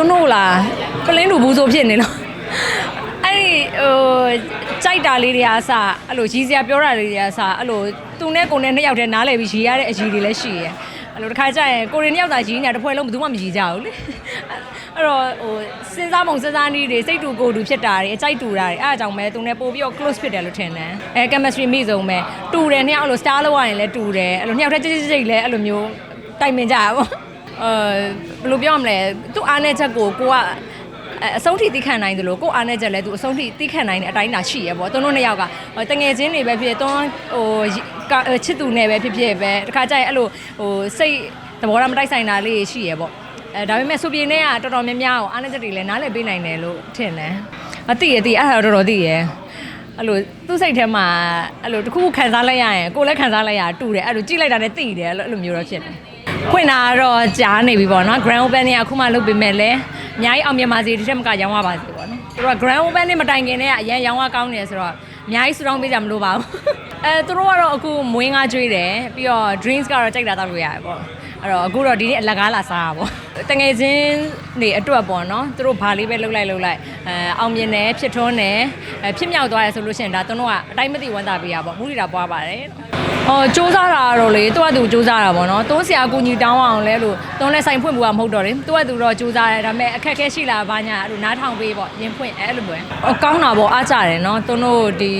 သူတို့လားပလင်းလူဘူးဆိုဖြစ်နေလို့အဲ့ဒီဟိုကြိုက်တာလေးတွေအားစအဲ့လိုရီးစရာပြောတာလေးတွေအားစအဲ့လိုသူနဲ့ကိုနဲ့နှစ်ယောက်တည်းနားလည်ပြီးရီးရတဲ့အကြီးတွေလည်းရှိရဲ့အဲ့လိုတစ်ခါကျရင်ကိုရင်နှစ်ယောက်သာရီးနေတာတစ်ဖွဲ့လုံးဘယ်သူမှမရီးကြဘူးလေအဲ့တော့ဟိုစဉ်းစားပုံစဉ်းစားနည်းတွေစိတ်တူကိုယ်တူဖြစ်တာတွေအကြိုက်တူတာတွေအဲ့အကြောင်းပဲသူနဲ့ပို့ပြီးတော့ close ဖြစ်တယ်လို့ထင်တယ်အဲ chemistry မိဆုံးပဲတူတယ်နှစ်ယောက်အဲ့လို star လောက်ရရင်လည်းတူတယ်အဲ့လိုနှစ်ယောက်တည်းကြိတ်ကြိတ်လည်းအဲ့လိုမျိုးတိုင်ပင်ကြရပါဘော အဲဘယ်လိုပြောရမလဲသူအားနေချက်ကိုကိုကအဆုံးထိသိခံနိုင်တယ်လို့ကိုအားနေချက်လဲသူအဆုံးထိသိခံနိုင်တဲ့အတိုင်းသာရှိရပေါ့သူတို့နှစ်ယောက်ကတငယ်ချင်းတွေပဲဖြစ်တွန်းဟိုချစ်သူနဲ့ပဲဖြစ်ဖြစ်ပဲတခါကျရင်အဲ့လိုဟိုစိတ်သဘောထားမတိုက်ဆိုင်တာလေးရှိရပေါ့အဲဒါပေမဲ့ဆိုပြေနဲ့ကတော်တော်များများကိုအားနေချက်တွေလည်းနားလည်ပေးနိုင်တယ်လို့ထင်တယ်အသိရသိအဲ့ဒါတော့တော်တော်သိရအဲ့လိုသူ့စိတ်ထဲမှာအဲ့လိုတခုခုခံစားလိုက်ရရင်ကိုယ်လည်းခံစားလိုက်ရတူတယ်အဲ့လိုကြည့်လိုက်တာနဲ့သိတယ်အဲ့လိုအဲ့လိုမျိုးတော့ဖြစ်တယ် ဖွင့်တာကတော့ကြားနေပြီပေါ့နော် Grand Open เนี่ยအခုမှလုပ်ပေးမယ်လဲအများကြီးအောင်မြင်ပါစေဒီထက်မကရောင်းရပါစေပေါ့နော်သူတို့က Grand Open နဲ့မတိုင်ခင်နဲ့ကအရန်ရောင်းရကောင်းနေဆိုတော့အများကြီးစူတောင်းပေးကြမလို့ပါဘူးအဲသူတို့ကတော့အခုမွေးငါကျွေးတယ်ပြီးတော့ drinks ကတော့ကြိုက်တာတောက်လို့ရတယ်ပေါ့ အဲ့တော့အခုတော့ဒီနေ့အလကားလာစားတာပေါ့တငယ်ချင်းတွေအတွက်ပေါ့နော်သူတို့ဘာလေးပဲလှုပ်လိုက်လှုပ်လိုက်အဲအောင်မြင်တယ်ဖြစ်ထွန်းတယ်အဲဖြစ်မြောက်သွားတယ်ဆိုလို့ရှိရင်ဒါသူတို့ကအတိုင်းမသိဝန်တာပေးရပေါ့မူလီတာပွားပါတယ်အော်စူးစမ်းတာတော့လေသူကသူစူးစမ်းတာပေါ့နော်တွန်းဆရာကူညီတောင်းအောင်လဲလို့တွန်းလဲဆိုင်ဖွင့်ဖို့ကမဟုတ်တော့လေသူကသူတော့စူးစမ်းတယ်ဒါပေမဲ့အခက်အခဲရှိလာဘာညာအဲ့လိုနားထောင်ပေးပေါ့ရင်ဖွင့်အဲ့လိုပဲအော်ကောင်းတာပေါ့အားကြတယ်နော်သူတို့ဒီ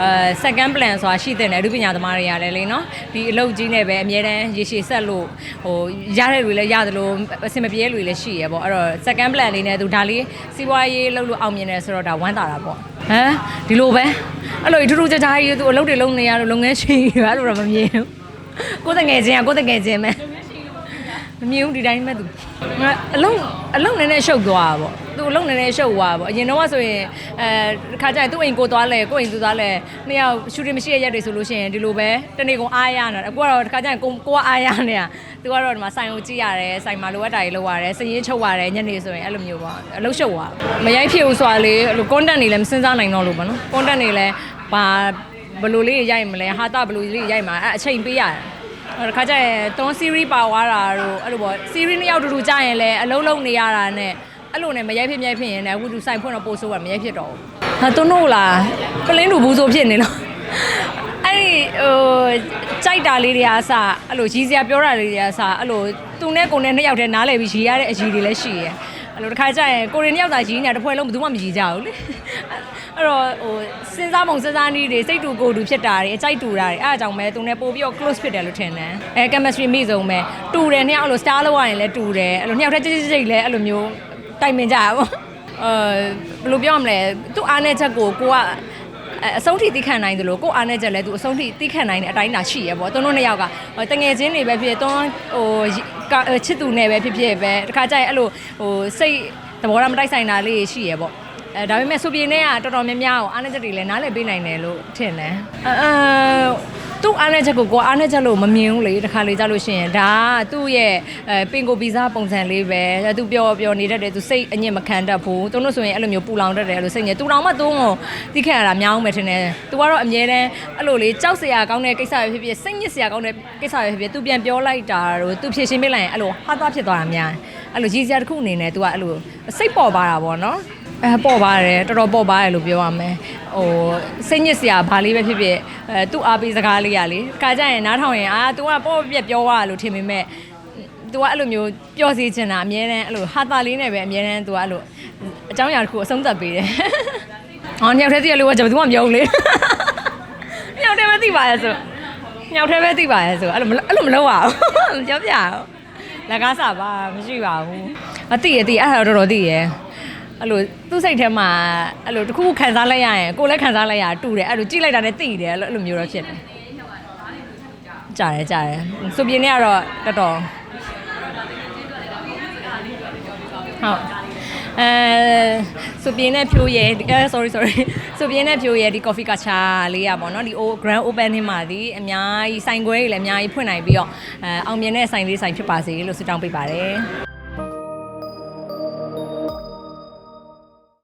အဲ second plan ဆိုတာရှိတဲ့နယ်အမှုပညာသမားတွေကလည်းလေနော်ဒီအလုပ်ကြီးနဲ့ပဲအများတန်းရေရှည်ဆက်လို့ဟိုရတဲ့လူလည်းရတယ်လို့အဆင်မပြေတဲ့လူတွေလည်းရှိရပေါ့အဲ့တော့ second plan လေးနဲ့သူဒါလေးစီးပွားရေးလုပ်လို့အောင်မြင်တယ်ဆိုတော့ဒါဝမ်းသာတာပေါ့ဟမ်ဒီလိုပဲအဲ့လိုထူးထူးခြားခြားကြီးသူအလုပ်တွေလုပ်နေရလို့လုပ်ငန်းရှိရအဲ့လိုတော့မမြင်ဘူးကိုယ်တငယ်ချင်းကကိုယ်တငယ်ချင်းပဲမမြင်ဘူးဒီတိုင်းပဲသူငါအလုံးအလုံးနည်းနည်းရှုပ်သွားတာပေါ့ သူအလုံးနည်းနည်းရှုပ်သွားတာပေါ့အရင်တော့ကဆိုရင်အဲတစ်ခါကျရင်သူ့အိမ်ကိုသွားလဲကိုယ့်အိမ်သူသွားလဲနှစ်ယောက်ရှူတင်မရှိရရက်တွေဆိုလို့ရှိရင်ဒီလိုပဲတနေ့ကုန်အားရနေတာအခုကတော့တစ်ခါကျရင်ကိုကိုကအားရနေတာသူကတော့ဒီမှာဆိုင်ကိုကြည့်ရတယ်ဆိုင်မှာလိုအပ်တာတွေလုပ်ရတယ်စည်ရင်းချုပ်ရတယ်ညနေဆိုရင်အဲ့လိုမျိုးပေါ့အလုပ်ရှုပ်သွားမရိုက်ဖြစ်ဘူးဆိုတာလေအဲ့လို content တွေလည်းမစင်စားနိုင်တော့လို့ပေါ့နော် content တွေလည်းဘာဘယ်လိုလေးရိုက်မလဲဟာတာဘယ်လိုလေးရိုက်မှာအဲ့အချိန်ပေးရတယ်အဲ့ဒါခါကျရင်တွန်း series ပါသွားတာတို့အဲ့လိုပေါ့ series နှစ်ယောက်တူတူကြာရင်လည်းအလုံးလုံးနေရတာနဲ့ အဲ့လိုနဲ့မရိုက်ဖြစ်မြိုက်ဖြစ်ရင်လည်းအခုသူစိုက်ဖွင့်တော့ပို့ဆိုးတာမရိုက်ဖြစ်တော့ဘူးဟာတွန်းတို့လားပလင်းလူဘူးဆိုဖြစ်နေလို့အဲ့ဒီဟိုကြိုက်တာလေးတွေအားစအဲ့လိုရီးစရာပြောတာလေးတွေအားစအဲ့လိုသူနဲ့ကိုနဲ့နှစ်ယောက်တည်းနားလည်ပြီးရီးရတဲ့အကြီးတွေလည်းရှိရဲ့အဲ့လိုတစ်ခါကျရင်ကိုရင်နှစ်ယောက်သာရီးနေတာတစ်ဖွဲ့လုံးဘယ်သူမှမရီးကြဘူးလေအဲ့တော့ဟိုစဉ်းစားပုံစဉ်းစားနည်းတွေစိတ်တူကိုယ်တူဖြစ်တာတွေအကြိုက်တူတာတွေအဲ့အကြောင်းပဲသူနဲ့ပို့ပြီးတော့ close ဖြစ်တယ်လို့ထင်တယ်အဲ chemistry မိဆုံးပဲတူတယ်နှစ်ယောက်အဲ့လို star လောက်ရရင်လည်းတူတယ်အဲ့လိုနှစ်ယောက်တည်းကြိတ်ကြိတ်လည်းအဲ့လိုမျိုး တိုင်ပင်ကြရပါဘောအဲဘယ်လိုပြောရမလဲသူ့အားနဲ့ချက်ကိုကိုကအဆုံးထိသိခံနိုင်တယ်လို့ကိုအားနဲ့ချက်လဲသူအဆုံးထိသိခံနိုင်တဲ့အတိုင်းသာရှိရပေါ့သူတို့နှစ်ယောက်ကတငယ်ချင်းတွေပဲဖြစ်တွန်းဟိုချစ်သူနဲ့ပဲဖြစ်ဖြစ်ပဲတခါကျရင်အဲ့လိုဟိုစိတ်သဘောထားမတိုက်ဆိုင်တာလေးရှိရပေါ့အဲဒါပေမဲ့ဆိုပြေနဲ့ကတော်တော်များများကိုအားနဲ့ချက်တွေလည်းနားလည်ပေးနိုင်တယ်လို့ထင်တယ်အဲ သူ့အားနဲ့ချက်ကိုကိုအားနဲ့ချက်လို့မမြင်ဘူးလေတခါလေကြလို့ရှိရင်ဒါကသူ့ရဲ့အဲပင်ကိုဗီဇပုံစံလေးပဲသူပျော်ပျော်နေတတ်တယ်သူစိတ်အညစ်မခံတတ်ဘူးသူတို့ဆိုရင်အဲ့လိုမျိုးပူလောင်တတ်တယ်အဲ့လိုစိတ်ညစ်သူတောင်မှသူ့ကိုသိခဲ့ရတာများအောင်ပဲထင်တယ်သူကတော့အမြဲတမ်းအဲ့လိုလေကြောက်စရာကောင်းတဲ့ကိစ္စပဲဖြစ်ဖြစ်စိတ်ညစ်စရာကောင်းတဲ့ကိစ္စပဲဖြစ်ဖြစ်သူပြန်ပြောလိုက်တာတော့သူဖြည့်ရှင်းပေးလိုက်ရင်အဲ့လိုဟာသားဖြစ်သွားတာများအဲ့လိုရည်စရာတစ်ခုအနေနဲ့သူကအဲ့လိုစိတ်ပေါ်ပါတာပေါ့နော် အဲပေါ့ပါတယ်တော်တော်ပေါ့ပါတယ်လို့ပြောရမယ်ဟိုစိတ်ညစ်စရာဘာလေးပဲဖြစ်ဖြစ်အဲသူ့အားပေးစကားလေးရလေခါကြရင်နားထောင်ရင်အာ तू ကပေါ့ပြက်ပြောသွားလို့ထင်ပေမဲ့ तू ကအဲ့လိုမျိုးပြောစီချင်တာအမြဲတမ်းအဲ့လိုဟာတာလေးနဲ့ပဲအမြဲတမ်း तू ကအဲ့လိုအကြောင်းအရာတစ်ခုအဆုံးသတ်ပေးတယ်ဟောညောက်တဲ့တည်းလို့ကကျွန်တော် तू ကမပြောဘူးလေညောက်တဲ့ပဲသိပါရဲ့ဆိုညောက်တဲ့ပဲသိပါရဲ့ဆိုအဲ့လိုအဲ့လိုမလုပ်ရဘူးကြောက်ပြအောင်လက်ကားစားပါမရှိပါဘူးအသိရသိအဲ့ဒါတော့တော်တော်သိရ အဲ့လိုသူ့စိတ်ထဲမှာအဲ့လိုတစ်ခုခုခံစားလိုက်ရရင်ကိုယ်လည်းခံစားလိုက်ရတူတယ်အဲ့လိုကြည့်လိုက်တာနဲ့သိတယ်အဲ့လိုအဲ့လိုမျိုးတော့ဖြစ်တယ်ကြားတယ်ကြားတယ်ဆိုပြင်းနေကတော့တော်တော်ဟုတ်အဲဆိုပြင်းနဲ့ဖြိုးရဲအဲ sorry sorry ဆိုပြင်းနဲ့ဖြိုးရဲဒီ coffee kacha လေးရပါတော့เนาะဒီ grand opening မှာဒီအများကြီးဆိုင်ခွဲတွေလည်းအများကြီးဖွင့်နိုင်ပြီးတော့အဲအောင်မြင်တဲ့ဆိုင်လေးဆိုင်ဖြစ်ပါစေလို့ဆုတောင်းပေးပါတယ်